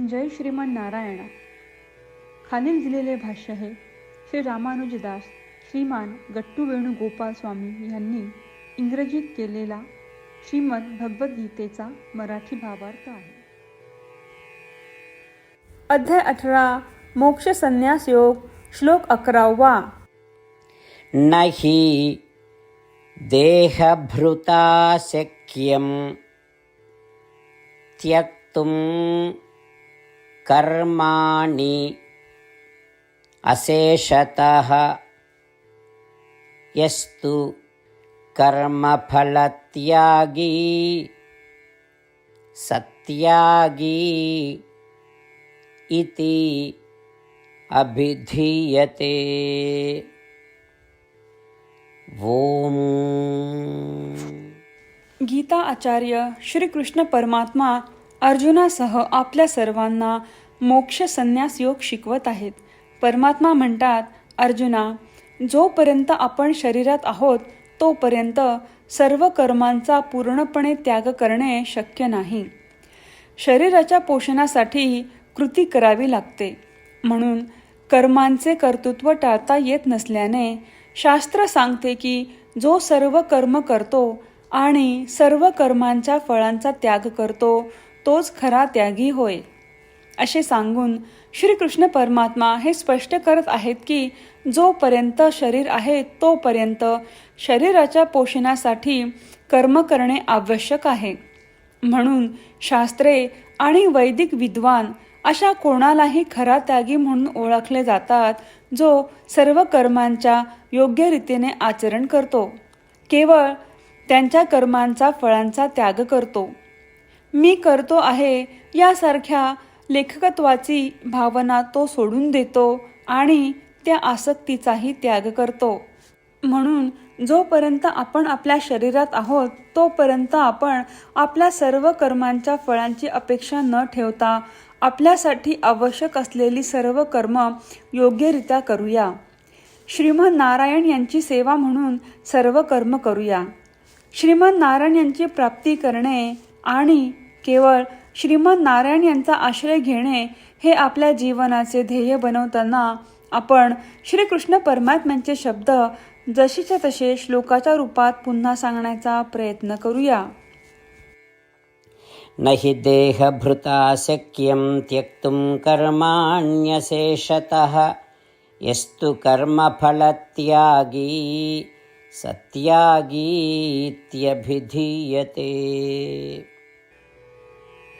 जय श्रीमन नारायणा. खालील दिलेले भाष्य हे श्री रामानुजदास श्रीमान गट्टू वेणुगोपाल स्वामी यांनी इंग्रजीत केलेला श्रीमद भगवद्गीतेचा मराठी भावार्थ आहे. अध्याय अठरा मोक्ष संन्यास योग श्लोक अकरावा. नाही देहभृता शक्यम त्यक्तुम कर्माणि अशेषतः यस्तु कर्मफलत्यागी सत्यागी इति अभिधीयते। ओम। गीता आचार्य श्रीकृष्ण परमात्मा अर्जुनासह आपल्या सर्वांना मोक्ष संन्यास योग शिकवत आहेत. परमात्मा म्हणतात अर्जुना जोपर्यंत आपण शरीरात आहोत तोपर्यंत सर्व कर्मांचा पूर्णपणे त्याग करणे शक्य नाही. शरीराच्या पोषणासाठी कृती करावी लागते. म्हणून कर्मांचे कर्तृत्व टाळता येत नसल्याने शास्त्र सांगते की जो सर्व कर्म करतो आणि सर्व कर्मांच्या फळांचा त्याग करतो तोच खरा त्यागी होय. असे सांगून श्रीकृष्ण परमात्मा हे स्पष्ट करत आहेत की जोपर्यंत शरीर आहे तोपर्यंत शरीराच्या पोषणासाठी कर्म करणे आवश्यक आहे. म्हणून शास्त्रे आणि वैदिक विद्वान अशा कोणालाही खरा त्यागी म्हणून ओळखले जातात जो सर्व कर्मांच्या योग्य रीतीने आचरण करतो. केवळ त्यांच्या कर्मांचा फळांचा त्याग करतो. मी करतो आहे यासारख्या लेखकत्वाची भावना तो सोडून देतो आणि त्या आसक्तीचाही त्याग करतो. म्हणून जोपर्यंत आपण आपल्या शरीरात आहोत तोपर्यंत आपण आपल्या सर्व कर्मांच्या फळांची अपेक्षा न ठेवता आपल्यासाठी आवश्यक असलेली सर्व कर्म योग्यरित्या करूया. श्रीमन नारायण यांची सेवा म्हणून सर्व कर्म करूया. श्रीमन नारायण यांची प्राप्ती करणे आणि केवळ श्रीमद नारायण यांचा आश्रय घेणे हे आपल्या जीवनाचे ध्येय बनवताना आपण श्रीकृष्ण परमात्म्यांचे शब्द जशीच्या तसे श्लोकाच्या रूपात पुन्हा सांगण्याचा प्रयत्न करूया. न हि देहभृता शक्यं त्यक्तुं कर्माण्यशेषतः यस्तु कर्मफलत्यागी सत्यागीत्यभिधीयते।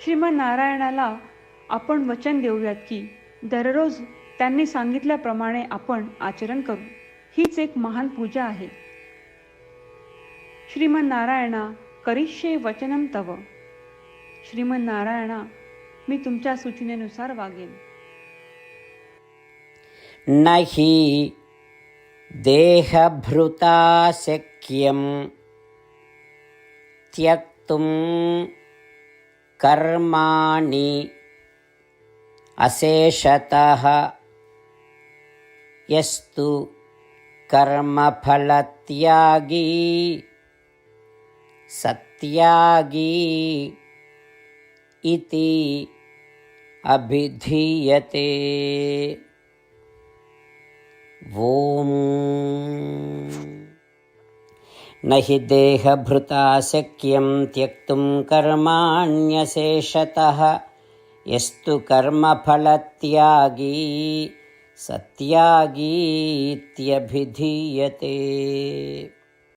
श्रीमन नारायणाला आपण वचन देऊयात की दररोज त्यांनी सांगितल्याप्रमाणे आपण आचरण करू. हीच एक महान पूजा आहे. श्रीमन नारायणा करिष्ये वचनम तव. श्रीमन नारायणा मी तुमच्या सूचनेनुसार वागेन. नाही देहभृता शक्यम त्यक्तुम कर्माणि अशेषतः यस्तु कर्मफलत्यागी सत्यागी इति अभिधीयते। ॐ न हि देहभृता शक्यं त्यक्तुं कर्माण्यशेषतः। यस्तु कर्मफलत्यागी सत्यागीत्यभिधीयते